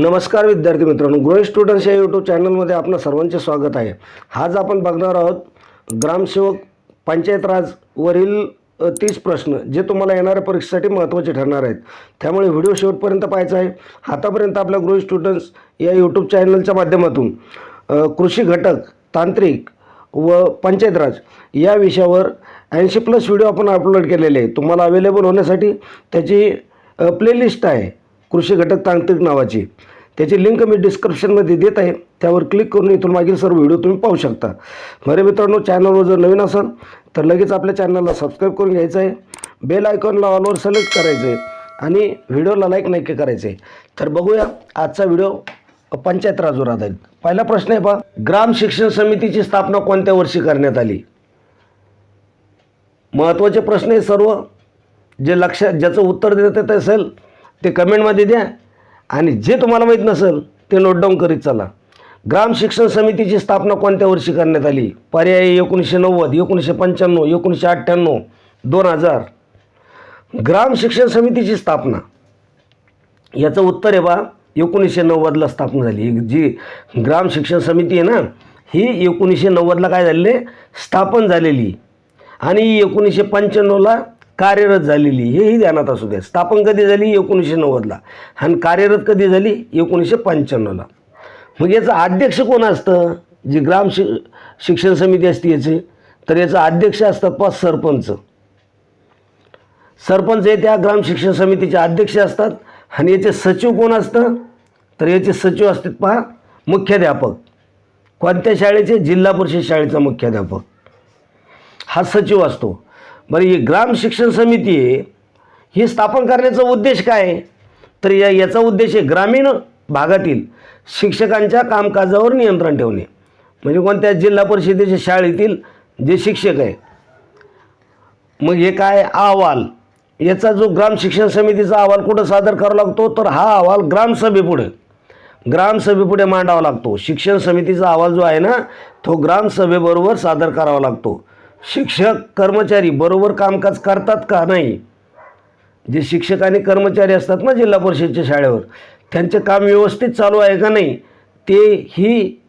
नमस्कार विद्यार्थी मित्रांनो ग्रोई स्टुडंट्स या यूट्यूब चॅनलमध्ये आपलं सर्वांचे स्वागत आहे. आज आपण बघणार आहोत ग्रामसेवक पंचायत राजवरील तीस प्रश्न जे तुम्हाला येणाऱ्या परीक्षेसाठी महत्त्वाचे ठरणार आहेत. त्यामुळे व्हिडिओ शेवटपर्यंत पाहायचा आहे. आतापर्यंत आपल्या ग्रोई स्टुडंट्स या यूट्यूब चॅनलच्या माध्यमातून कृषी घटक तांत्रिक व पंचायत राज या विषयावर ऐंशी प्लस व्हिडिओ आपण अपलोड केलेले आहे तुम्हाला अवेलेबल होण्यासाठी त्याची प्लेलिस्ट आहे. कृषी घटक तांत्रिक नावाची. त्याची लिंक मी डिस्क्रिप्शनमध्ये देत आहे. त्यावर क्लिक करून इथून मागील सर्व व्हिडिओ तुम्ही पाहू शकता. बरे मित्रांनो चॅनलवर जर नवीन असाल तर लगेच आपल्या चॅनलला सबस्क्राईब करून घ्यायचं आहे. बेल आयकॉनला ऑलवर सिलेक्ट करायचं आहे. आणि व्हिडिओला लाईक नक्की करायचं आहे. तर बघूया आजचा व्हिडिओ पंचायत राजवर आधारित पहिला प्रश्न आहे पहा ग्राम शिक्षण समितीची स्थापना कोणत्या वर्षी करण्यात आली? महत्त्वाचे प्रश्न आहे सर्व. जे लक्षात ज्याचं उत्तर देत येत असेल ते कमेंटमध्ये द्या. आणि जे तुम्हाला माहीत नसेल ते नोटडाऊन करीत चला. ग्राम शिक्षण समितीची स्थापना कोणत्या वर्षी करण्यात आली? पर्याय एकोणीसशे नव्वद एकोणीसशे पंच्याण्णव एकोणीसशे अठ्ठ्याण्णव दोन हजार. ग्राम शिक्षण समितीची स्थापना. याचं उत्तर आहे बा एकोणीसशे नव्वदला स्थापना झाली. जी ग्राम शिक्षण समिती आहे ना ही एकोणीसशे नव्वदला काय झालेली? आहे? स्थापन झालेली. आणि एकोणीसशे पंच्याण्णवला कार्यरत झालेली हेही ध्यानात असू द्या. स्थापन कधी झाली? एकोणीसशे नव्वदला. आणि कार्यरत कधी झाली? एकोणीसशे पंच्याण्णवला. मग याचं अध्यक्ष कोण असतं? जी ग्राम शि शिक्षण समिती असते याची तर याचं अध्यक्ष असतात पाच सरपंच. सरपंच हे त्या ग्राम शिक्षण समितीचे अध्यक्ष असतात. आणि याचे सचिव कोण असतं? तर याचे सचिव असतात पहा मुख्याध्यापक. कोणत्या शाळेचे? जिल्हा परिषद शाळेचा मुख्याध्यापक. हा सचिव असतो. बरं ही ग्राम शिक्षण समिती आहे ही स्थापन करण्याचा उद्देश काय आहे? तर या याचा उद्देश आहे ग्रामीण भागातील शिक्षकांच्या कामकाजावर नियंत्रण ठेवणे. म्हणजे कोणत्या जिल्हा परिषदेच्या शाळेतील जे शिक्षक आहे. मग हे काय अहवाल? याचा जो ग्राम शिक्षण समितीचा अहवाल कुठं सादर करावा लागतो? तर हा अहवाल ग्रामसभेपुढे ग्रामसभेपुढे मांडावा लागतो. शिक्षण समितीचा अहवाल जो आहे ना तो ग्रामसभेबरोबर सादर करावा लागतो. शिक्षक कर्मचारी बरोबर कामकाज करतात का नाही? जे शिक्षक आणि कर्मचारी असतात ना जिल्हा परिषदच्या शाळेवर त्यांचे काम व्यवस्थित चालू आहे का नाही ते ही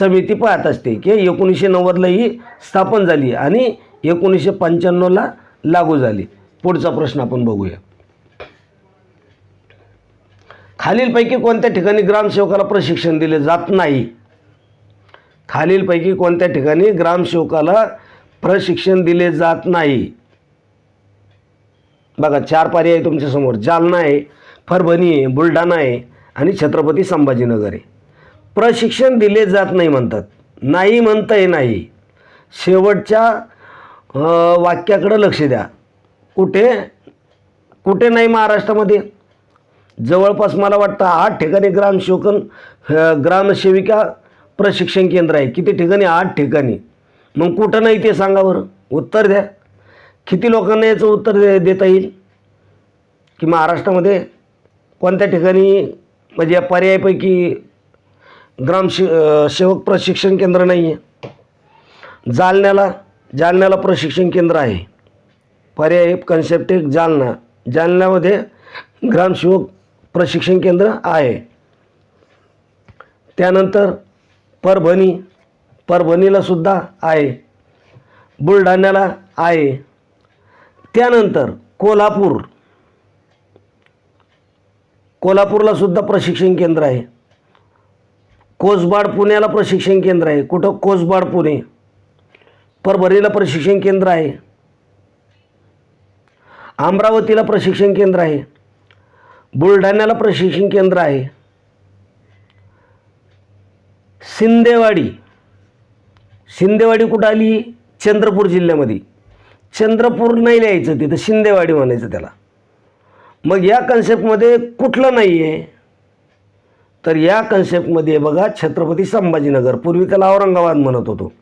समिती पाहत असते की एकोणीसशे नव्वदला ही स्थापन झाली आणि एकोणीसशे पंच्याण्णवला लागू झाली. पुढचा प्रश्न आपण बघूया. खालीलपैकी कोणत्या ठिकाणी ग्रामसेवकाला प्रशिक्षण दिले जात नाही? खालीलपैकी कोणत्या ठिकाणी ग्रामसेवकाला प्रशिक्षण दिले जात नाही. बघा चार पर्याय आहे तुमच्यासमोर जालना आहे परभणी आहे बुलढाणा आहे आणि छत्रपती संभाजीनगर आहे. प्रशिक्षण दिले जात नाही म्हणतात. नाही म्हणताय नाही. शेवटच्या वाक्याकडं लक्ष द्या. कुठे? कुठे नाही महाराष्ट्रामध्ये? जवळपास मला वाटतं आठ ठिकाणी ग्रामसेवकन ग्रामसेविका प्रशिक्षण केंद्र आहे. किती ठिकाणी? आठ ठिकाणी. मग कुठं नाही ते सांगा बरं. उत्तर द्या. किती लोकांना याचं उत्तर दे देता येईल? की महाराष्ट्रामध्ये कोणत्या ठिकाणी म्हणजे या पर्यायापैकी ग्राम शि सेवक प्रशिक्षण केंद्र नाही आहे जालन्याला जालन्याला प्रशिक्षण केंद्र आहे. पर्याय कन्सेप्ट एक जालना. जालन्यामध्ये ग्रामसेवक प्रशिक्षण केंद्र आहे. त्यानंतर परभणी परभणीला सुद्धा आहे. बुलढाण्याला आहे. त्यानंतर कोल्हापूर. कोल्हापूरला सुद्धा प्रशिक्षण केंद्र आहे. कोसबाड पुण्याला प्रशिक्षण केंद्र आहे. कुठं? कोसबाड पुणे. परभणीला प्रशिक्षण केंद्र आहे. अमरावतीला प्रशिक्षण केंद्र आहे. बुलढाण्याला प्रशिक्षण केंद्र आहे. सिंदेवाडी. शिंदेवाडी कुठं आली? चंद्रपूर जिल्ह्यामध्ये. चंद्रपूर नाही लिहायचं तिथं शिंदेवाडी म्हणायचं त्याला. मग या कन्सेप्टमध्ये कुठलं नाही आहे तर या कन्सेप्टमध्ये बघा छत्रपती संभाजीनगर पूर्वी त्याला औरंगाबाद म्हणत होतो.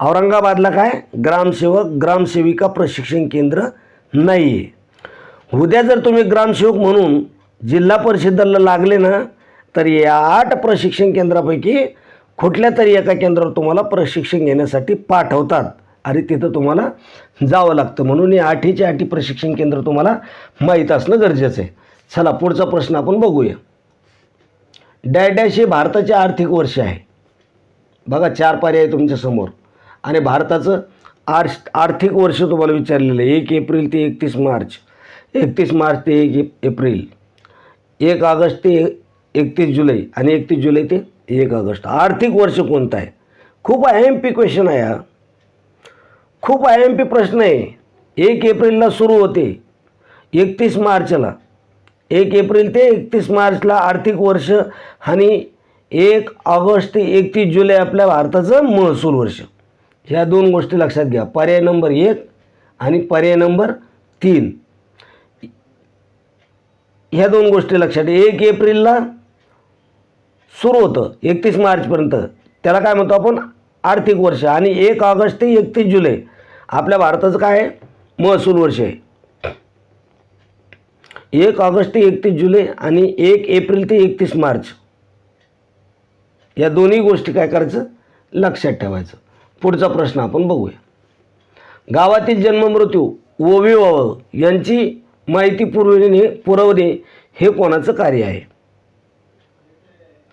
औरंगाबादला काय? ग्रामसेवक ग्रामसेविका प्रशिक्षण केंद्र नाही आहे उद्या जर तुम्ही ग्रामसेवक म्हणून जिल्हा परिषदेला लागले ना तर या आठ प्रशिक्षण केंद्रापैकी कुठल्या तरी एका केंद्रावर तुम्हाला प्रशिक्षण घेण्यासाठी पाठवतात. आणि तिथं तुम्हाला जावं लागतं. म्हणून हे आठीचे आठी प्रशिक्षण केंद्र तुम्हाला माहीत असणं गरजेचं आहे. चला पुढचा प्रश्न आपण बघूया. डॅडॅश हे भारताचे आर्थिक वर्ष आहे. बघा चार पर्याय तुमच्यासमोर आणि भारताचं आर आर्थिक वर्ष तुम्हाला विचारलेलं आहे. एक एप्रिल ते एकतीस मार्च. एकतीस मार्च ते एक एप्रिल. एक ऑगस्ट ते एकतीस जुलै. आणि एकतीस जुलै ते एक ऑगस्ट. आर्थिक वर्ष कोणतं आहे? खूप आय एम पी क्वेश्चन आहे हा. खूप आय एम पी प्रश्न आहे. एक एप्रिलला सुरू होते. एकतीस मार्चला. एक एप्रिल ते एकतीस मार्चला आर्थिक वर्ष आणि एक ऑगस्ट ते एकतीस जुलै आपल्या भारताचं महसूल वर्ष. ह्या दोन गोष्टी लक्षात घ्या. पर्याय नंबर एक आणि पर्याय नंबर तीन. ह्या दोन गोष्टी लक्षात घ्या. एक एप्रिलला सुरू होतं एकतीस मार्चपर्यंत. त्याला काय म्हणतो आपण? आर्थिक वर्ष. आणि एक ऑगस्ट ते एकतीस जुलै. आपल्या भारताचं काय आहे? महसूल वर्ष आहे. एक ऑगस्ट ते एकतीस जुलै आणि एक एप्रिल ते एकतीस मार्च. या दोन्ही गोष्टी काय करायचं? लक्षात ठेवायचं. पुढचा प्रश्न आपण बघूया. गावातील जन्ममृत्यू व विवाह यांची माहिती पुरविणे पुरवणे हे कोणाचं कार्य आहे?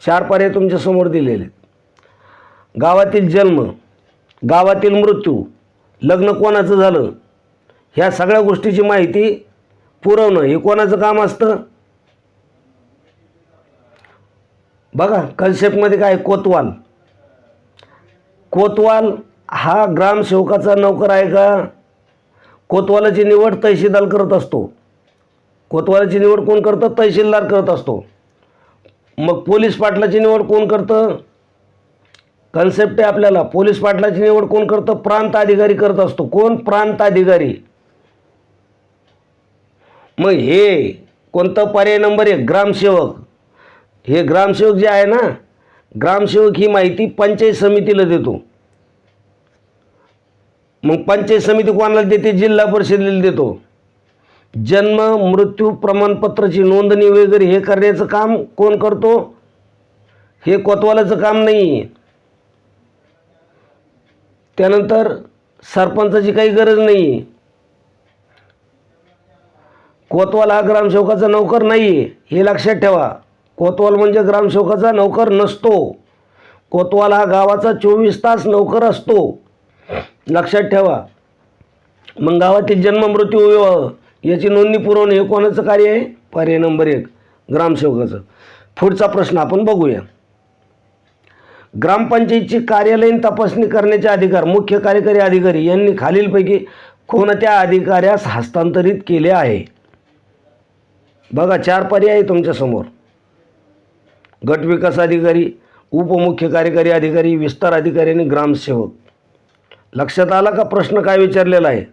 चार पर्याय तुमच्यासमोर दिलेले आहेत. गावातील जन्म गावातील मृत्यू लग्न कोणाचं झालं ह्या सगळ्या गोष्टीची माहिती पुरवणं हे कोणाचं काम असतं? बघा कन्सेप्टमध्ये काय कोतवाल. कोतवाल हा ग्रामसेवकाचा नोकर आहे का? कोतवालाची निवड तहसीलदार करत असतो. कोतवालाची निवड कोण करतं? तहसीलदार करत असतो. मग पोलीस पाटलाची निवड कोण करतं? कन्सेप्ट आहे आपल्याला. पोलीस पाटलाची निवड कोण करतं? प्रांत अधिकारी करत असतो. कोण? प्रांत अधिकारी. मग हे कोणतं पर्याय नंबर एक? ग्रामसेवक. हे ग्रामसेवक जे आहे ना ग्रामसेवक ही माहिती पंचायत समितीला देतो. मग पंचायत समिती कोणाला देते? जिल्हा परिषदेला देतो. जन्म मृत्यू प्रमाणपत्राची नोंदणी वगैरे हे करण्याचं काम कोण करतो? हे कोतवालाचं काम नाही त्यानंतर सरपंचाची काही गरज नाही कोतवाल हा ग्रामसेवकाचा नौकर नाही हे लक्षात ठेवा. कोतवाल म्हणजे ग्रामसेवकाचा नौकर नसतो. कोतवाल हा गावाचा चोवीस तास नौकर असतो. लक्षात ठेवा. मग गावातील जन्म मृत्यू विवाह याची नोंदणी पुरवणे हे कोणाचं कार्य आहे? पर्याय नंबर एक ग्रामसेवकाचं. पुढचा प्रश्न आपण बघूया. ग्रामपंचायतची कार्यालयीन तपासणी करण्याचे अधिकार मुख्य कार्यकारी अधिकारी यांनी खालीलपैकी कोणत्या अधिकाऱ्यास हस्तांतरित केले आहे? बघा चार पर्याय आहे तुमच्यासमोर गट विकास अधिकारी उपमुख्य कार्यकारी अधिकारी विस्तार अधिकारी आणि ग्रामसेवक. लक्षात आला का प्रश्न काय विचारलेला आहे?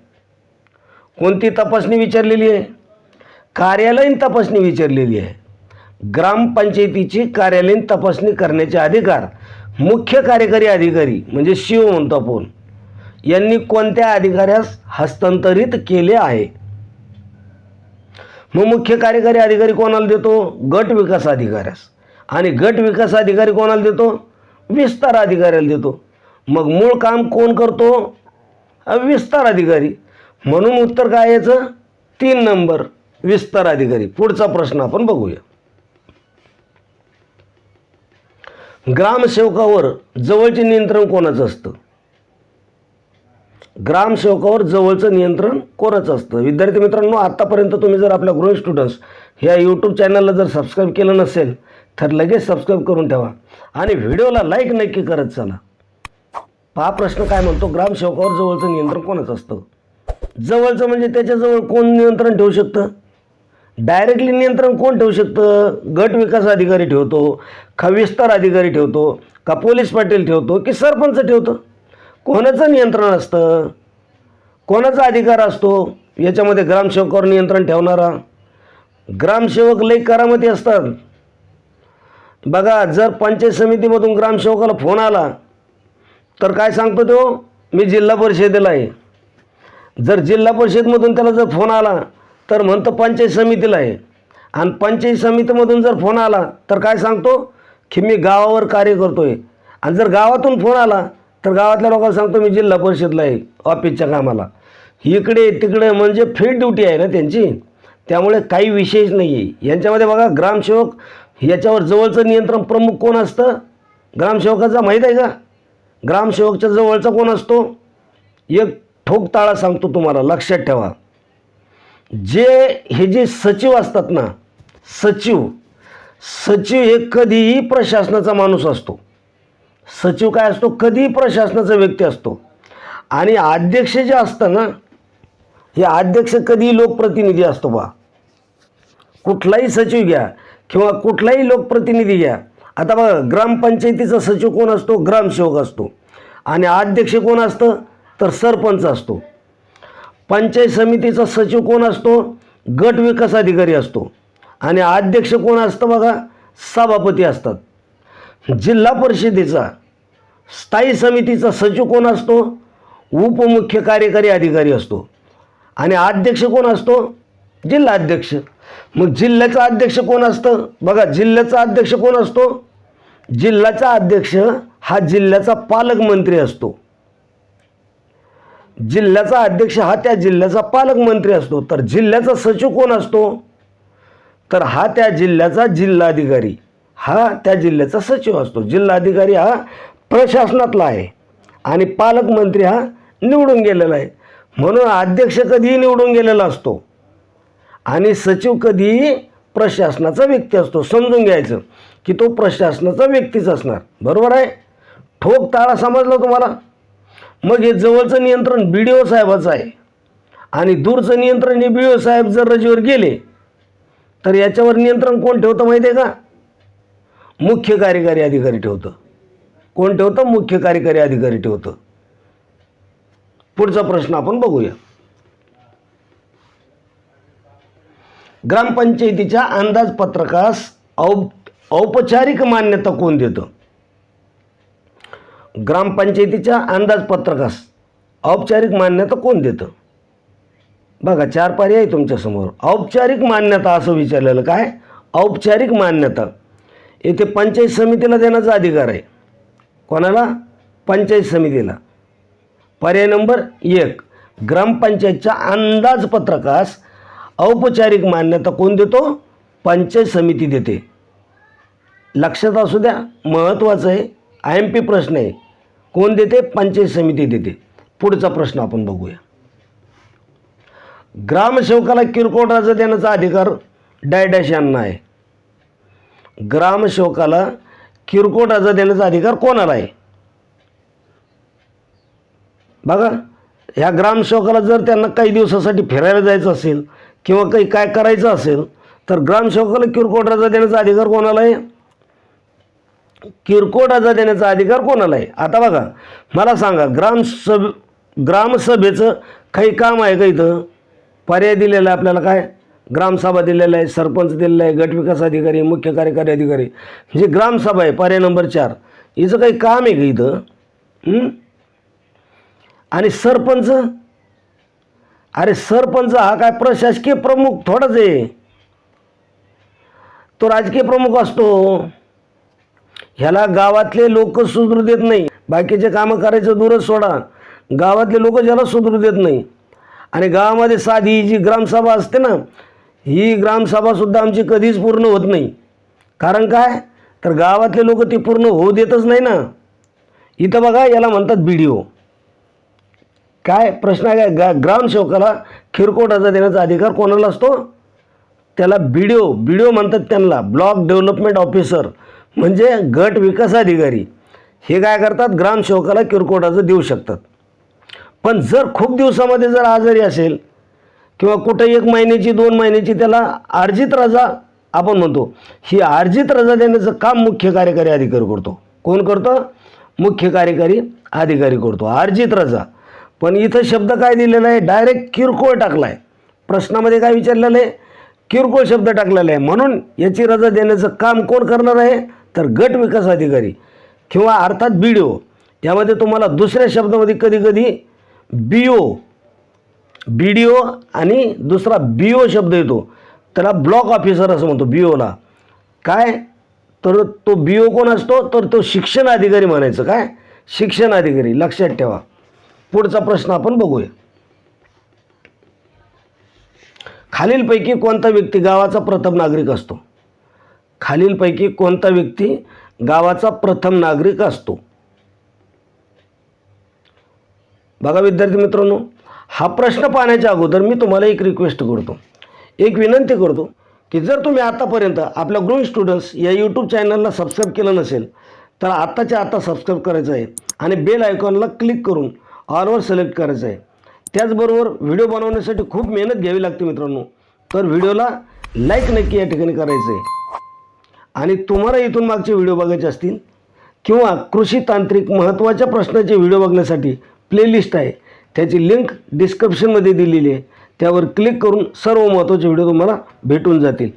कोणती तपासणी विचारलेली आहे? कार्यालयीन तपासणी विचारलेली आहे. ग्रामपंचायतीची कार्यालयीन तपासणी करण्याचे अधिकार मुख्य कार्यकारी अधिकारी म्हणजे शिव म्हणतो आपण यांनी कोणत्या अधिकाऱ्यास हस्तांतरित केले आहे? मग मुख्य कार्यकारी अधिकारी कोणाला देतो? गट विकास अधिकाऱ्यास. आणि गट विकास अधिकारी कोणाला देतो? विस्तार अधिकाऱ्याला देतो. मग मूळ काम कोण करतो? विस्तार अधिकारी. म्हणून उत्तर काय याचं तीन नंबर विस्तार अधिकारी. पुढचा प्रश्न आपण बघूया. ग्रामसेवकावर जवळचे नियंत्रण कोणाचं असतं? ग्रामसेवकावर जवळचं नियंत्रण कोणाचं असतं? विद्यार्थी मित्रांनो आत्तापर्यंत तुम्ही जर आपल्या ग्रोइंग स्टुडंट्स ह्या यूट्यूब चॅनलला जर सबस्क्राईब केलं नसेल तर लगेच सबस्क्राईब करून ठेवा. आणि व्हिडिओला लाईक नक्की करत चला. हा प्रश्न काय म्हणतो? ग्रामसेवकावर जवळचं नियंत्रण कोणाचं असतं? जवळचं म्हणजे त्याच्याजवळ कोण नियंत्रण ठेवू शकतं? डायरेक्टली नियंत्रण कोण ठेवू शकतं? गट विकास अधिकारी ठेवतो का विस्तार अधिकारी ठेवतो का पोलीस पाटील ठेवतो की सरपंच ठेवतो? कोणाचं नियंत्रण असतं? कोणाचा अधिकार असतो? याच्यामध्ये ग्रामसेवकावर नियंत्रण ठेवणारा? ग्रामसेवक लई करामती असतात. बघा जर पंचायत समितीमधून ग्रामसेवकाला फोन आला तर काय सांगतो तो? मी जिल्हा परिषदेला आहे. जर जिल्हा परिषदमधून त्याला जर फोन आला तर म्हणतो पंचायत समितीला आहे. आणि पंचायत समितीमधून जर फोन आला तर काय सांगतो? की मी गावावर कार्य करतो आहे आणि जर गावातून फोन आला तर गावातल्या लोकांना सांगतो मी जिल्हा परिषदला आहे ऑफिसच्या कामाला. इकडे तिकडे म्हणजे फील्ड ड्युटी आहे ना त्यांची. त्यामुळे काही विशेष नाही आहे यांच्यामध्ये बघा ग्रामसेवक याच्यावर जवळचं नियंत्रण प्रमुख कोण असतं? ग्रामसेवकाचा माहीत आहे का? ग्रामसेवकच्या जवळचा कोण असतो? एक ठोक ताळा सांगतो तुम्हाला लक्षात ठेवा. जे हे जे सचिव असतात ना सचिव सचिव हे कधीही प्रशासनाचा माणूस असतो. सचिव काय असतो? कधीही प्रशासनाचा व्यक्ती असतो. आणि अध्यक्ष जे असतं ना हे अध्यक्ष कधीही लोकप्रतिनिधी असतो बा. कुठलाही सचिव घ्या किंवा कुठलाही लोकप्रतिनिधी घ्या. आता बघा ग्रामपंचायतीचा सचिव कोण असतो? ग्रामसेवक असतो. आणि अध्यक्ष कोण असतं? तर सरपंच असतो. पंचायत समितीचा सचिव कोण असतो? गट विकास अधिकारी असतो. आणि अध्यक्ष कोण असतं बघा? सभापती असतात. जिल्हा परिषदेचा स्थायी समितीचा सचिव कोण असतो? उपमुख्य कार्यकारी अधिकारी असतो. आणि अध्यक्ष कोण असतो? जिल्हा अध्यक्ष मग जिल्ह्याचा अध्यक्ष कोण असतं? बघा जिल्ह्याचा अध्यक्ष कोण असतो? जिल्ह्याचा अध्यक्ष हा जिल्ह्याचा पालकमंत्री असतो. जिल्ह्याचा अध्यक्ष हा त्या जिल्ह्याचा पालकमंत्री असतो. तर जिल्ह्याचा सचिव कोण असतो? तर हा त्या जिल्ह्याचा जिल्हाधिकारी हा त्या जिल्ह्याचा सचिव असतो. जिल्हाधिकारी हा प्रशासनातला आहे आणि पालकमंत्री हा निवडून गेलेला आहे. म्हणून अध्यक्ष कधीही निवडून गेलेला असतो आणि सचिव कधीही प्रशासनाचा व्यक्ती असतो. समजून घ्यायचं की तो प्रशासनाचा व्यक्तीच असणार. बरोबर आहे? ठोक ताळा समजला तुम्हाला? मग हे जवळचं नियंत्रण बी डी ओ साहेबाचं आहे. आणि दूरचं नियंत्रण हे बी ओ साहेब जर रजेवर गेले तर याच्यावर नियंत्रण कोण ठेवतं माहिती आहे का? मुख्य कार्यकारी अधिकारी ठेवतं. कोण ठेवतं? मुख्य कार्यकारी अधिकारी ठेवतं. पुढचा प्रश्न आपण बघूया. ग्रामपंचायतीच्या अंदाजपत्रकास औप औपचारिक मान्यता कोण देतं? ग्रामपंचायतीच्या अंदाजपत्रकास औपचारिक मान्यता कोण देतं? बघा चार पर्याय आहे तुमच्यासमोर. औपचारिक मान्यता असं विचारलेलं काय? औपचारिक मान्यता. येथे पंचायत समितीला देण्याचा अधिकार आहे. कोणाला? पंचायत समितीला. पर्याय नंबर एक. ग्रामपंचायतच्या अंदाजपत्रकास औपचारिक मान्यता कोण देतो? पंचायत समिती देते. लक्षात असू द्या महत्त्वाचं आहे. आय एम पी प्रश्न आहे. कोण देते? पंचायत समिती देते. पुढचा प्रश्न आपण बघूया. ग्रामसेवकाला किरकोळ रजा देण्याचा अधिकार डायडॅश यांना आहे. ग्रामसेवकाला किरकोळ रजा देण्याचा अधिकार कोणाला आहे? बघा ह्या ग्रामसेवकाला जर त्यांना काही दिवसासाठी फिरायला जायचं असेल किंवा काही काय करायचं असेल तर ग्रामसेवकाला किरकोळ रजा देण्याचा अधिकार कोणाला आहे? किरकोळ रजा देण्याचा अधिकार कोणाला आहे आता बघा मला सांगा ग्रामसभ ग्रामसभेचं काही काम आहे का इथं? पर्याय दिलेला आहे आपल्याला काय? ग्रामसभा दिलेला आहे सरपंच दिलेला आहे गटविकास अधिकारी मुख्य कार्यकारी अधिकारी. म्हणजे जे ग्रामसभा आहे पर्याय नंबर चार. हिचं काही काम आहे का इथं? आणि सरपंच? अरे सरपंच हा काय प्रशासकीय प्रमुख थोडाच आहे. तो राजकीय प्रमुख असतो. ह्याला गावातले लोक सुधरू देत नाही. बाकीचे कामं करायचं दूरच सोडा. गावातले लोक ज्याला सुधरू देत नाही. आणि गावामध्ये साधी ही जी ग्रामसभा असते ना ही ग्रामसभासुद्धा आमची कधीच पूर्ण होत नाही. कारण काय? तर गावातले लोक ती पूर्ण होऊ देतच नाही ना. इथं बघा याला म्हणतात बी डी ओ काय? प्रश्न आहे काय? गा ग्रामसेवकाला किरकोळ रजा देण्याचा अधिकार कोणाला असतो त्याला बी D O B D O म्हणतात त्यांना. Block development officer. म्हणजे गट विकास अधिकारी हे काय करतात? ग्रामसेवकाला किरकोळ देऊ शकतात. पण जर खूप दिवसामध्ये जर आजारी असेल किंवा कुठं एक महिन्याची दोन महिन्याची त्याला अर्जित रजा आपण म्हणतो ही अर्जित रजा देण्याचं काम मुख्य कार्यकारी अधिकारी करतो. कोण करतो? मुख्य कार्यकारी अधिकारी करतो. अर्जित रजा. पण इथं शब्द काय दिलेला आहे? डायरेक्ट किरकोळ टाकला आहे प्रश्नामध्ये काय विचारलेलं आहे? किरकोळ शब्द टाकलेला आहे. म्हणून याची रजा देण्याचं काम कोण करणार आहे? तर गट विकास अधिकारी किंवा अर्थात बी डी ओ त्यामध्ये तुम्हाला दुसऱ्या शब्दामध्ये कधी कधी B O B D O आणि दुसरा बी ओ शब्द येतो. त्याला ब्लॉक ऑफिसर असं म्हणतो बी ओला काय? तर तो बी ओ कोण असतो? तर तो शिक्षण अधिकारी म्हणायचं. काय? शिक्षण अधिकारी. लक्षात ठेवा. पुढचा प्रश्न आपण बघूया. खालीलपैकी कोणता व्यक्ती गावाचा प्रथम नागरिक असतो? खालीलपैकी कोणता व्यक्ती गावाचा प्रथम नागरिक असतो? बघा विद्यार्थी मित्रांनो हा प्रश्न पाहण्याच्या अगोदर मी तुम्हाला एक रिक्वेस्ट करतो. एक विनंती करतो की जर तुम्ही आतापर्यंत आपल्या ग्रोईंग स्टुडंट्स या यूट्यूब चॅनलला सबस्क्राईब केलं नसेल तर आत्ताच्या आता सबस्क्राईब करायचं आहे आणि बेल आयकॉनला क्लिक करून ऑलवर सिलेक्ट करायचं आहे. त्याचबरोबर व्हिडिओ बनवण्यासाठी खूप मेहनत घ्यावी लागते मित्रांनो. तर व्हिडिओला लाईक नक्की या ठिकाणी करायचं आहे आणि तुम्हाला इथून मागचे व्हिडिओ बघायचे असतील किंवा कृषी तांत्रिक महत्त्वाच्या प्रश्नाचे व्हिडिओ बघण्यासाठी प्लेलिस्ट आहे. त्याची लिंक डिस्क्रिप्शनमध्ये दिलेली आहे. त्यावर क्लिक करून सर्व महत्त्वाचे व्हिडिओ तुम्हाला भेटून जातील.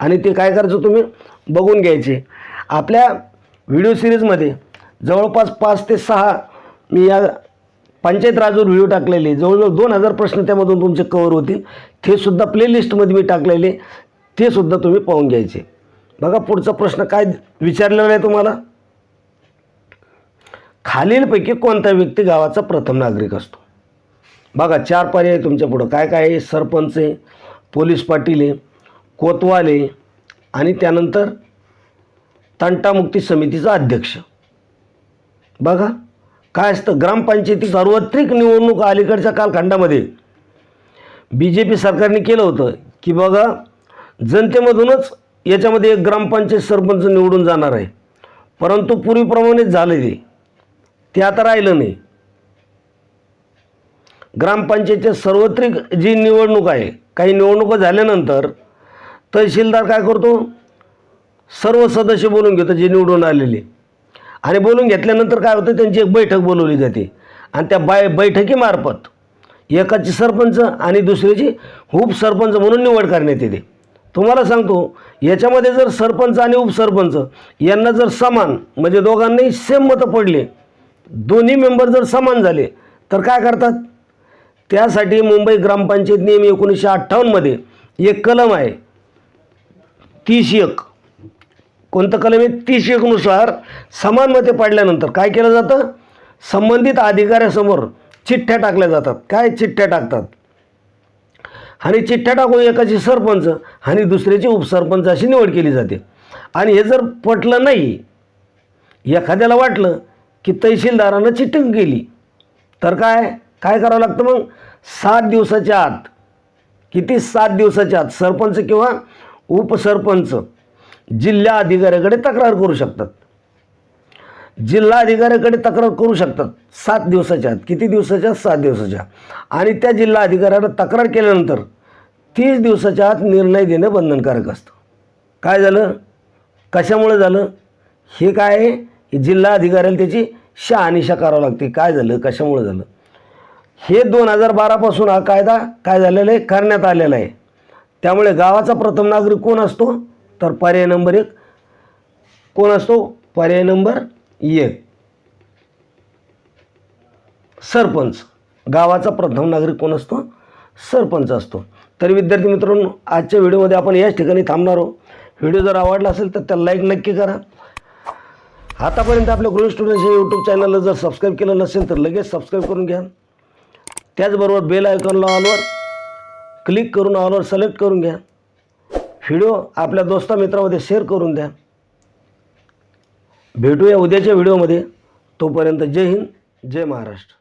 आणि ते काय करायचं तुम्ही? बघून घ्यायचे. आपल्या व्हिडिओ सिरीजमध्ये जवळपास पाच ते सहा मी या पंचायत राजवर व्हिडिओ टाकलेले जवळजवळ दोन हजार प्रश्न त्यामधून तुमचे कवर होतील. ते सुद्धा प्लेलिस्टमध्ये मी टाकलेले. ते सुद्धा तुम्ही पाहून घ्यायचे. बघा पुढचा प्रश्न काय विचारलेला आहे तुम्हाला? खालीलपैकी कोणता व्यक्ती गावाचा प्रथम नागरिक असतो? बघा चार पर्याय आहे तुमच्या पुढं. काय काय आहे? सरपंच आहे पोलीस पाटील आहे कोतवाल आहे आणि त्यानंतर तंटामुक्ती समितीचा अध्यक्ष. बघा काय असतं? ग्रामपंचायती सार्वत्रिक निवडणूक अलीकडच्या कालखंडामध्ये बी जे पी सरकारने केलं होतं. की बघा जनतेमधूनच याच्यामध्ये एक ग्रामपंचायत सरपंच निवडून जाणार आहे. परंतु पूर्वीप्रमाणेच झालं ते ते आता राहिलं नाही. ग्रामपंचायतच्या सर्वत्रिक जी निवडणूक आहे काही निवडणुका झाल्यानंतर तहसीलदार काय करतो? सर्व सदस्य बोलून घेतो जे निवडून आलेले. आणि बोलून घेतल्यानंतर काय होतं? त्यांची एक बैठक बोलवली जाते. आणि त्या बाय बैठकीमार्फत एकाची सरपंच आणि दुसऱ्याची उपसरपंच म्हणून निवड करण्यात येते. तुम्हाला सांगतो याच्यामध्ये जर सरपंच आणि उपसरपंच यांना जर समान म्हणजे दोघांनाही सेम मतं पडले दोन्ही मेंबर जर समान झाले तर काय करतात? त्यासाठी मुंबई ग्रामपंचायत नियम एकोणीसशे अठ्ठावन्नमध्ये एक कलम आहे. तीस एक. कोणतं कलम आहे? तीस एकनुसार समान मते पाडल्यानंतर काय केलं जातं? संबंधित अधिकाऱ्यासमोर चिठ्ठ्या टाकल्या जातात. काय चिठ्ठ्या टाकतात? आणि चिठ्ठ्या टाकून एकाची सरपंच आणि दुसऱ्याची उपसरपंच अशी निवड केली जाते. आणि हे जर पटलं नाही एखाद्याला वाटलं की तहसीलदारानं चिटिंग केली तर काय? काय करावं लागतं मग? सात दिवसाच्या आत किती सात दिवसाच्या आत सरपंच किंवा उपसरपंच जिल्हा अधिकाऱ्याकडे तक्रार करू शकतात. जिल्हा अधिकाऱ्याकडे तक्रार करू शकतात. सात दिवसाच्या आत किती दिवसाच्या? सात दिवसाच्या. आणि त्या जिल्हा अधिकाऱ्याला तक्रार केल्यानंतर तीस दिवसाच्या आत निर्णय देणं बंधनकारक असतं. काय झालं? कशामुळे झालं? हे काय आहे? की जिल्हा अधिकाऱ्याला त्याची शहानिशा करावं लागते. काय झालं? कशामुळे झालं? हे दोन हजार बारापासून हा कायदा काय झालेला आहे? करण्यात आलेला आहे. त्यामुळे गावाचा प्रथम नागरिक कोण असतो? तर पर्याय नंबर एक कोण असतो? पर्याय नंबर एक. सरपंच. गावाचा प्रथम नागरिक कोण असतो? सरपंच असतो. तर विद्यार्थी मित्रांनो आजच्या व्हिडिओमध्ये आपण याच ठिकाणी थांबणार आहोत. व्हिडिओ जर आवडला असेल तर त्याला लाईक नक्की करा. आतापर्यंत आपल्या ग्रुप स्टुडंट्स या यूट्यूब चॅनलला जर सबस्क्राईब केलं नसेल तर लगेच सबस्क्राईब करून घ्या. त्याचबरोबर बेल आयकॉनला ऑलवर क्लिक करून ऑलवर सिलेक्ट करून घ्या. व्हिडिओ आपल्या दोस्ता मित्रामध्ये शेअर करून द्या. भेटूया उद्याच्या व्हिडिओमध्ये. तोपर्यंत जय हिंद जय महाराष्ट्र.